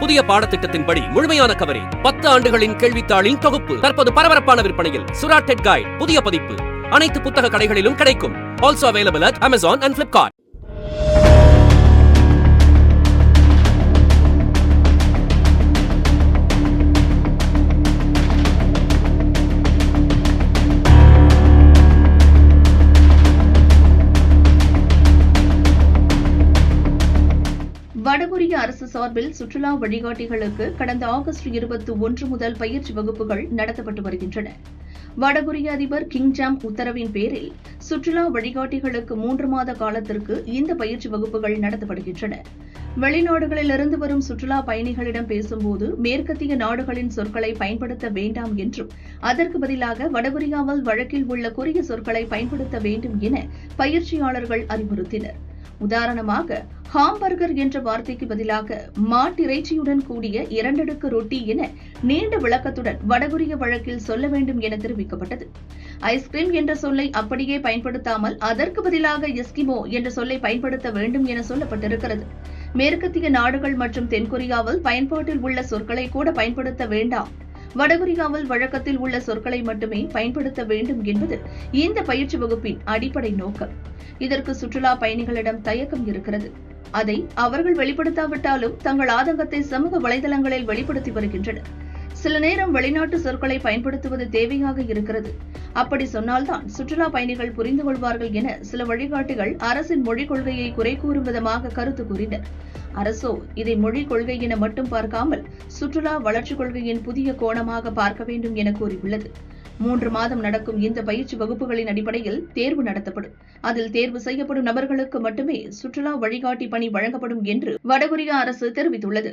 புதிய பாடத்திட்டத்தின்படி முழுமையான கவரேஜ் பத்து ஆண்டுகளின் கேள்வித்தாளின் தொகுப்பு. தற்போது பரபரப்பான விற்பனையில். சுராட்டெட் டெட் கைட் புதிய பதிப்பு. அனைத்து புத்தக கடைகளிலும் கிடைக்கும். Also available at Amazon and Flipkart வடகொரிய அரசு சார்பில் சுற்றுலா வழிகாட்டிகளுக்கு கடந்த ஆகஸ்ட் இருபத்தி ஒன்று முதல் பயிற்சி வகுப்புகள் நடத்தப்பட்டு வருகின்றன. வடகொரிய அதிபர் கிங் ஜாம் உத்தரவின் பேரில் சுற்றுலா வழிகாட்டிகளுக்கு மூன்று மாத காலத்திற்கு இந்த பயிற்சி வகுப்புகள் நடத்தப்படுகின்றன. வெளிநாடுகளிலிருந்து வரும் சுற்றுலா பயணிகளிடம் பேசும்போது மேற்கத்திய நாடுகளின் சொற்களை பயன்படுத்த வேண்டாம் என்றும் அதற்கு பதிலாக வடகொரியாவில் வழக்கில் உள்ள கொரிய சொற்களை பயன்படுத்த வேண்டும் என பயிற்சியாளர்கள் அறிவுறுத்தினர். உதாரணமாக ஹாம்பர்கர் என்ற வார்த்தைக்கு பதிலாக மாட்டிறைச்சியுடன் கூடிய இரண்டடுக்கு ரொட்டி என நீண்ட விளக்கத்துடன் வடகொரிய வழக்கில் சொல்ல வேண்டும் என தெரிவிக்கப்பட்டது. ஐஸ்கிரீம் என்ற சொல்லை அப்படியே பயன்படுத்தாமல் அதற்கு பதிலாக எஸ்கிமோ என்ற சொல்லை பயன்படுத்த வேண்டும் என சொல்லப்பட்டிருக்கிறது. மேற்கத்திய நாடுகள் மற்றும் தென்கொரியாவில் பயன்பாட்டில் உள்ள சொற்களை கூட பயன்படுத்த வேண்டாம். வடகொரியாவில் வழக்கத்தில் உள்ள சொற்களை மட்டுமே பயன்படுத்த வேண்டும் என்பது இந்த பயிற்சி வகுப்பின் அடிப்படை நோக்கம். இதற்கு சுற்றுலா பயணிகளிடம் தயக்கம் இருக்கிறது. அதை அவர்கள் வெளிப்படுத்தாவிட்டாலும் தங்கள் ஆதங்கத்தை சமூக வலைதளங்களில் வெளிப்படுத்தி வருகின்றனர். சில நேரம் வெளிநாட்டு சொற்களை பயன்படுத்துவது தேவையாக இருக்கிறது. அப்படி சொன்னால்தான் சுற்றுலா பயணிகள் புரிந்து கொள்வார்கள் என சில வழிகாட்டிகள் அரசின் மொழிக் கொள்கையை குறை கூறும் விதமாக கருத்து கூறினர். அரசோ இதை மொழிக் கொள்கை என மட்டும் பார்க்காமல் சுற்றுலா வளர்ச்சிக் கொள்கையின் புதிய கோணமாக பார்க்க வேண்டும் என கூறியுள்ளது. மூன்று மாதம் நடக்கும் இந்த பயிற்சி வகுப்புகளின் அடிப்படையில் தேர்வு நடத்தப்படும். அதில் தேர்வு செய்யப்படும் நபர்களுக்கு மட்டுமே சுற்றுலா வழிகாட்டி பணி வழங்கப்படும் என்று வடகொரிய அரசு தெரிவித்துள்ளது.